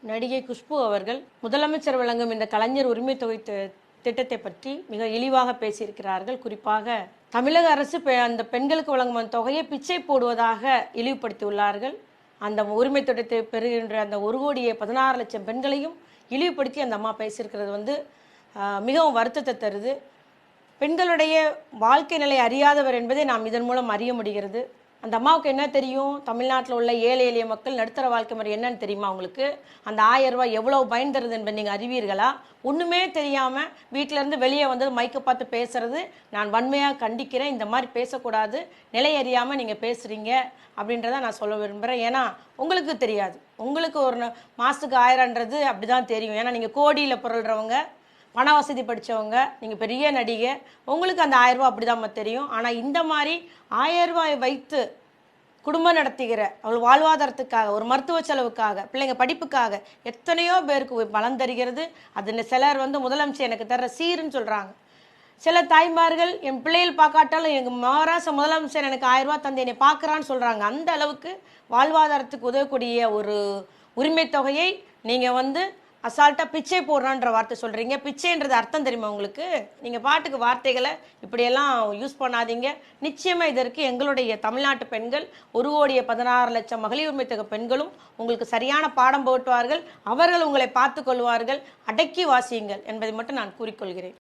நடிகை குஷ்பு அவர்கள் முதலமைச்சர் வழங்கும் இந்த கலைஞர் உரிமை தொகை திட்டத்தை பற்றி மிக இழிவாக பேசியிருக்கிறார்கள். குறிப்பாக தமிழக அரசு பெ- அந்த பெண்களுக்கு வழங்கும் அந்த தொகையை பிச்சை போடுவதாக இழிவுபடுத்தியுள்ளார்கள். அந்த உரிமை திட்டத்தை பெறுகின்ற அந்த ஒரு கோடியே பதினாறு லட்சம் பெண்களையும் இழிவுபடுத்தி அந்த அம்மா பேசியிருக்கிறது வந்து மிகவும் வருத்தத்தை தருது. பெண்களுடைய வாழ்க்கை நிலை அறியாதவர் என்பதை நாம் இதன் மூலம் அறிய முடிகிறது. அந்த அம்மாவுக்கு என்ன தெரியும்? தமிழ்நாட்டில் உள்ள ஏழை எளிய மக்கள் நடுத்தர வாழ்க்கை முறை என்னன்னு தெரியுமா உங்களுக்கு? அந்த ஆயிரம் ரூபாய் எவ்வளோ பயன் தருது என்பதை நீங்கள் அறிவீர்களா? ஒன்றுமே தெரியாமல் வீட்டிலேருந்து வெளியே வந்து மைக்கை பார்த்து பேசுறது நான் வன்மையாக கண்டிக்கிறேன். இந்த மாதிரி பேசக்கூடாது. நிலை அறியாமல் நீங்கள் பேசுகிறீங்க அப்படின்றத நான் சொல்ல விரும்புகிறேன் ஏன்னா உங்களுக்கு தெரியாது. உங்களுக்கு ஒரு மாதத்துக்கு ஆயிரன்றது ஆயிரம்ன்றது அப்படி தான் தெரியும். ஏன்னா நீங்கள் கோடியில் புரள்றவங்க. பண வசதி படித்தவங்க நீங்கள் பெரிய நடிகை உங்களுக்கு அந்த ஆயரூபா அப்படி அப்படிதாம்மா தெரியும். ஆனால் இந்த மாதிரி ஆயரூபாய் வைத்து குடும்பம் நடத்துகிற அவள் வாழ்வாதாரத்துக்காக ஒரு மருத்துவ செலவுக்காக பிள்ளைங்க படிப்புக்காக எத்தனையோ பேருக்கு பலன் தருகிறது. அதில் சிலர் வந்து முதலமைச்சர் எனக்கு தர்ற சீருன்னு சொல்கிறாங்க சில தாய்மார்கள் என் பிள்ளைகள் பார்க்காட்டாலும் எங்கள் மகாராஷ்டிர முதலமைச்சர் எனக்கு ஆயிரம் தந்தை என்னை பார்க்குறான்னு சொல்கிறாங்க அந்த அளவுக்கு வாழ்வாதாரத்துக்கு உதவக்கூடிய ஒரு உரிமை தொகையை நீங்கள் வந்து அசால்ட்டாக பிச்சை போடுறான்ற வார்த்தை சொல்கிறீங்க பிச்சைன்றது அர்த்தம் தெரியுமா உங்களுக்கு? நீங்கள் பாட்டுக்கு வார்த்தைகளை இப்படியெல்லாம் யூஸ் பண்ணாதீங்க. நிச்சயமாக இதற்கு எங்களுடைய தமிழ்நாட்டு பெண்கள் ஒரு கோடிய பதினாறு லட்சம் மகளிர் உரிமை தொகை பெண்களும் உங்களுக்கு சரியான பாடம் போட்டுவார்கள் அவர்கள் உங்களை பார்த்து கொள்வார்கள். அடக்கி வாசியுங்கள் என்பதை மட்டும் நான் கூறிக்கொள்கிறேன்.